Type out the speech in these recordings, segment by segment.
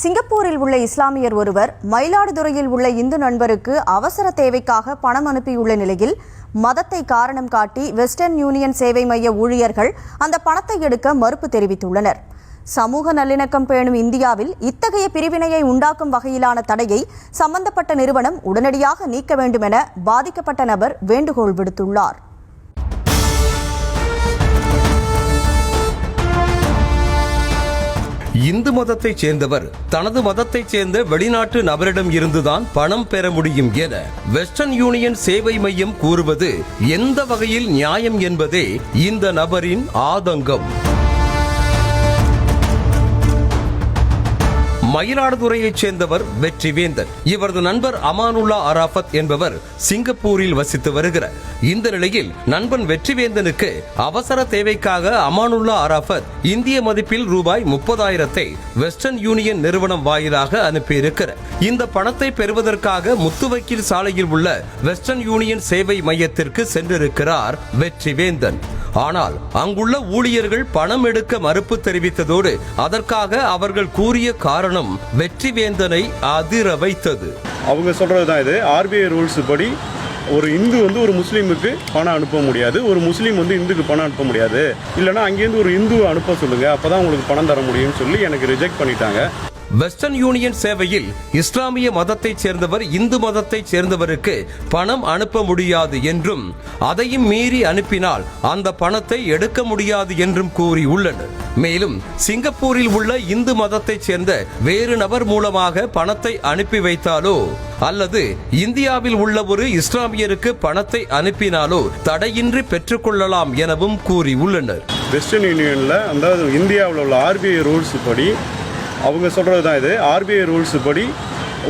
சிங்கப்பூரில் உள்ள இஸ்லாமியர் ஒருவர் மயிலாடுதுறையில் உள்ள இந்து நண்பருக்கு அவசர தேவைக்காக பணம் அனுப்பியுள்ள நிலையில் மதத்தை காரணம் காட்டி வெஸ்டர்ன் யூனியன் சேவை மைய ஊழியர்கள் அந்த பணத்தை எடுக்க மறுப்பு தெரிவித்துள்ளனர். சமூக நல்லிணக்கம் பேணும் இந்தியாவில் இத்தகைய பிரிவினையை உண்டாக்கும் வகையிலான தடையை சம்பந்தப்பட்ட நிறுவனம் உடனடியாக நீக்க வேண்டும் என பாதிக்கப்பட்ட நபர் வேண்டுகோள் விடுத்துள்ளார். இந்து மதத்தைச் சேர்ந்தவர் தனது மதத்தைச் சேர்ந்த வெளிநாட்டு நபரிடம் இருந்துதான் பணம் பெற முடியும் என வெஸ்டர்ன் யூனியன் சேவை மையம் கூறுவது எந்த வகையில் நியாயம் என்பதே இந்த நபரின் ஆதங்கம். மயிலாடுதுறையைச் சேர்ந்தவர் வெற்றிவேந்தன். இவரது நண்பர் அமானுல்லா அராபத் என்பவர் சிங்கப்பூரில் வசித்து வருகிறார். இந்த நிலையில் நண்பன் வெற்றிவேந்தனுக்கு அவசர தேவைக்காக அமானுல்லா அராபத் இந்திய மதிப்பில் ரூபாய் முப்பதாயிரத்தை வெஸ்டர்ன் யூனியன் நிறுவனம் வாயிலாக அனுப்பியிருக்கிறார். இந்த பணத்தை பெறுவதற்காக முத்துவக்கீல் சாலையில் உள்ள வெஸ்டர்ன் யூனியன் சேவை மையத்திற்கு சென்றிருக்கிறார் வெற்றிவேந்தன். ஆனால் அங்குள்ள ஊழியர்கள் பணம் எடுக்க மறுப்பு தெரிவித்ததோடு அதற்காக அவர்கள் கூறிய காரணம் வெற்றிவேந்தனை அதிர வைத்தது. அவங்க சொல்கிறது தான் இது. ஆர்பிஐ ரூல்ஸ் படி ஒரு இந்து வந்து ஒரு முஸ்லீமுக்கு பணம் அனுப்ப முடியாது. ஒரு முஸ்லீம் வந்து இந்துக்கு பணம் அனுப்ப முடியாது. இல்லைனா அங்கேருந்து ஒரு இந்துவை அனுப்ப சொல்லுங்கள் அப்போ தான் உங்களுக்கு பணம் தர முடியும்னு சொல்லி எனக்கு ரிஜெக்ட் பண்ணிட்டாங்க. வெஸ்டர்ன் யூனியன் சேவையில் இஸ்லாமிய மதத்தைச் சேர்ந்தவர் இந்து மதத்தைச் சேர்ந்தவருக்கு பணம் அனுப்ப முடியாது என்றும் அதையும் மீறி அனுப்பினால் அந்த பணத்தை எடுக்க முடியாது என்றும் கூறியுள்ளனர் மேலும் சிங்கப்பூரில் உள்ள இந்து மதத்தைச் சேர்ந்த வேறு நபர் மூலமாக பணத்தை அனுப்பி வைத்தாலோ அல்லது இந்தியாவில் உள்ள ஒரு இஸ்லாமியருக்கு பணத்தை அனுப்பினாலோ தடையின்றி பெற்றுக்கொள்ளலாம் எனவும் கூறியுள்ளனர் வெஸ்டர்ன் யூனியனில் அதாவது இந்தியாவில் உள்ள ஆர்பிஐ ரூல்ஸ் படி அவங்க சொல்கிறது தான் இது. ஆர்பிஐ ரூல்ஸ் படி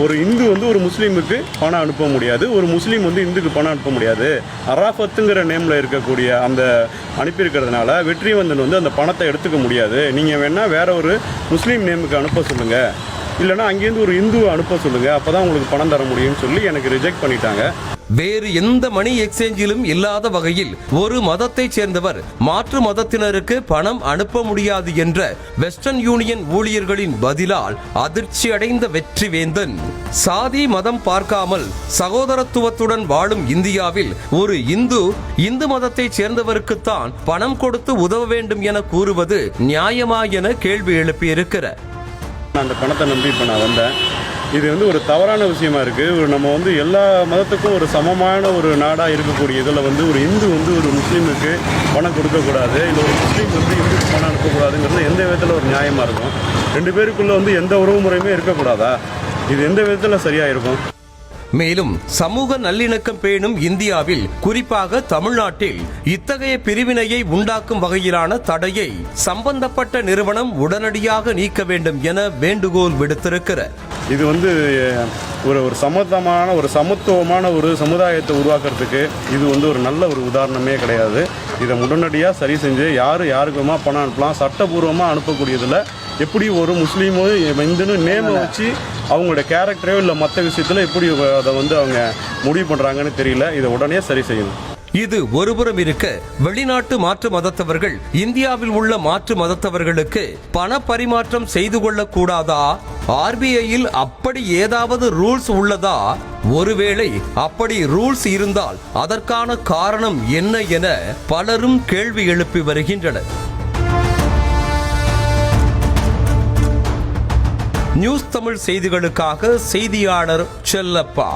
ஒரு இந்து வந்து ஒரு முஸ்லீமுக்கு பணம் அனுப்ப முடியாது. ஒரு முஸ்லீம் வந்து இந்துக்கு பணம் அனுப்ப முடியாது. அராஃபத்துங்கிற நேமில் இருக்கக்கூடிய அந்த அனுப்பியிருக்கிறதுனால வெற்றிவந்தன் வந்து அந்த பணத்தை எடுத்துக்க முடியாது. நீங்கள் வேணால் வேற ஒரு முஸ்லீம் நேமுக்கு அனுப்ப சொல்லுங்கள் இல்லைனா அங்கேருந்து ஒரு இந்துவை அனுப்ப சொல்லுங்கள் அப்போ தான் உங்களுக்கு பணம் தர முடியும்னு சொல்லி எனக்கு ரிஜெக்ட் பண்ணிட்டாங்க. வேறு எந்த மணி எக்ஸ்சேஞ்சிலும் இல்லாத வகையில் ஒரு மதத்தைச் சேர்ந்தவர் மாற்று மதத்தினருக்கு பணம் அனுப்ப முடியாது என்ற வெஸ்டர்ன் யூனியன் ஊழியர்களின் பதிலால் அதிர்ச்சி அடைந்த வெற்றிவேந்தன். சாதி மதம் பார்க்காமல் சகோதரத்துவத்துடன் வாழும் இந்தியாவில் ஒரு இந்து இந்து மதத்தைச் சேர்ந்தவருக்குத்தான் பணம் கொடுத்து உதவ வேண்டும் என கூறுவது நியாயமா என கேள்வி எழுப்பியிருக்கிறார். நான் அந்த பணத்தை நம்பி இப்போ நான் வந்தேன். இது வந்து ஒரு தவறான விஷயமா இருக்குது ஒரு நம்ம வந்து எல்லா மதத்துக்கும் ஒரு சமமான ஒரு நாடாக இருக்கக்கூடிய இதில் வந்து ஒரு இந்து வந்து ஒரு முஸ்லீமுக்கு பணம் கொடுக்கக்கூடாது. இல்லை ஒரு முஸ்லீம் வந்து இந்துக்கு பணம் அனுப்பக்கூடாதுங்கிறது எந்த விதத்தில் ஒரு நியாயமாக இருக்கும்? ரெண்டு பேருக்குள்ளே வந்து எந்த உறவு முறையுமே இருக்கக்கூடாதா? இது எந்த விதத்தில் சரியாக இருக்கும்? மேலும் சமூக நல்லிணக்கம் பேணும் இந்தியாவில் குறிப்பாக தமிழ்நாட்டில் இத்தகைய பிரிவினையை உண்டாக்கும் வகையிலான தடையை சம்பந்தப்பட்ட நிறுவனம் உடனடியாக நீக்க வேண்டும் என வேண்டுகோள் விடுத்திருக்கிறார் இது வந்து ஒரு ஒரு சமத்தமான ஒரு சமத்துவமான ஒரு சமுதாயத்தை உருவாக்குறதுக்கு இது வந்து ஒரு நல்ல ஒரு உதாரணமே கிடையாது. இதை உடனடியாக சரி செஞ்சு யார் யாருக்குமா பணம் அனுப்பலாம் சட்டபூர்வமாக அனுப்பக்கூடியதில் எப்படி ஒரு முஸ்லீமோ இந்துன்னு நேமை வச்சு அவங்களோட கேரக்டரையோ இல்லை மற்ற விஷயத்தில் எப்படி அதை வந்து அவங்க முடிவு பண்ணுறாங்கன்னு தெரியல. இதை உடனே சரி செய்யணும். இது ஒருபுறம் இருக்க வெளிநாட்டு மாற்று மதத்தவர்கள் இந்தியாவில் உள்ள மாற்று மதத்தவர்களுக்கு பண பரிமாற்றம் செய்து கொள்ளக்கூடாதா? ஆர்பிஐயில் அப்படி ஏதாவது ரூல்ஸ் உள்ளதா? ஒருவேளை அப்படி ரூல்ஸ் இருந்தால் அதற்கான காரணம் என்ன என பலரும் கேள்வி எழுப்பி வருகின்றனர். நியூஸ் தமிழ் செய்திகளுக்காக செய்தியாளர் செல்லப்பா.